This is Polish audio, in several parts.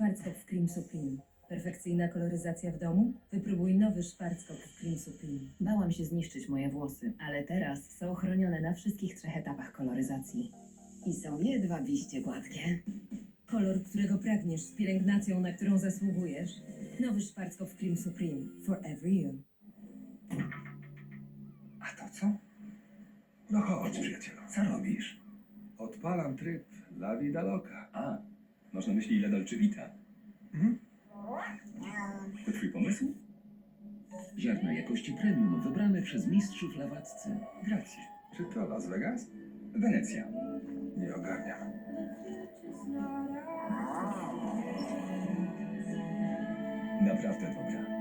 Schwarzkopf w Cream Supreme. Perfekcyjna koloryzacja w domu? Wypróbuj nowy Schwarzkopf w Cream Supreme. Bałam się zniszczyć moje włosy, ale teraz są chronione na wszystkich trzech etapach koloryzacji. I są jedwabiście gładkie. Kolor, którego pragniesz, z pielęgnacją, na którą zasługujesz. Nowy Schwarzkopf Cream Supreme. For every you. A to co? No chodź, przyjacielu. Co robisz? Odpalam tryb La Vida Loca. A, masz na myśli La Dolce Vita. Mhm. To twój pomysł? Ziarna jakości premium wybrane przez mistrzów lawaccy. Gracie. Czy to Las Vegas? Wenecja. Nie ogarniam. Naprawdę dobra.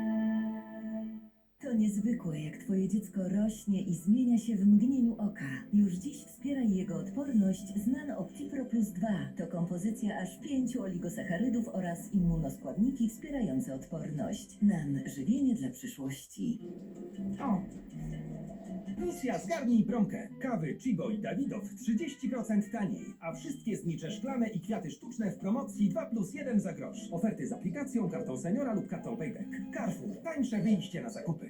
Niezwykłe, jak twoje dziecko rośnie i zmienia się w mgnieniu oka. Już dziś wspieraj jego odporność z Nan Plus 2. To kompozycja aż pięciu oligosacharydów oraz immunoskładniki wspierające odporność. Nan, żywienie dla przyszłości. O! Misja zgarnij promkę. Kawy Chibo i Dawidow 30% taniej, a wszystkie znicze szklane i kwiaty sztuczne w promocji 2 plus 1 za grosz. Oferty z aplikacją, kartą seniora lub kartą payback. Carrefour. Tańsze wyjście na zakupy.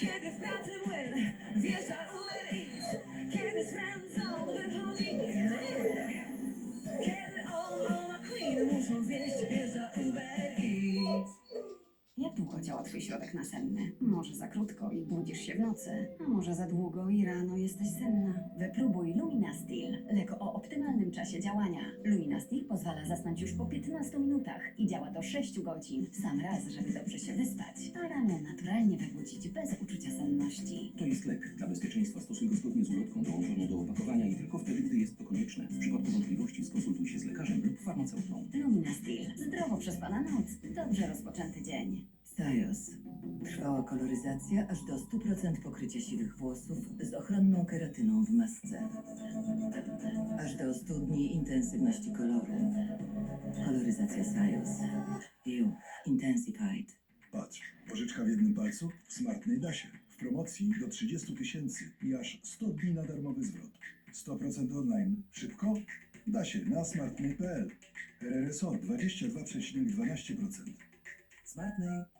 Kiedy w pracy młyn wjeżdża Uber Eats Kiedy z friendzą wychodzi Kiedy on, ona Queen muszą zjeść wjeżdża Uber Eats długo działa twój środek nasenny? Może za krótko i budzisz się w nocy, a może za długo i rano jesteś senna. Wypróbuj Luminastil, leko o optymalnym czasie działania. Luminastil pozwala zasnąć już po 15 minutach i działa do 6 godzin, w sam raz, żeby dobrze się wyspać, a rano naturalnie wybudzić bez uczucia senności. To jest lek. Dla bezpieczeństwa stosuj go zgodnie z ulotką dołączoną do opakowania i tylko wtedy, gdy jest to konieczne. W przypadku wątpliwości skonsultuj się z lekarzem lub farmaceutą. Luminastil. Zdrowo przespana noc, dobrze rozpoczęty dzień. Sajos. Trwała koloryzacja aż do 100% pokrycia siwych włosów z ochronną keratyną w masce. Aż do 100 dni intensywności koloru. Koloryzacja Sajos. View Intensified. Patrz, pożyczka w jednym palcu w smartnej dasie. W promocji do 30 tysięcy i aż 100 dni na darmowy zwrot. 100% online. Szybko? Da się na smartnej.pl. RRSO 22,12%. Smartnej.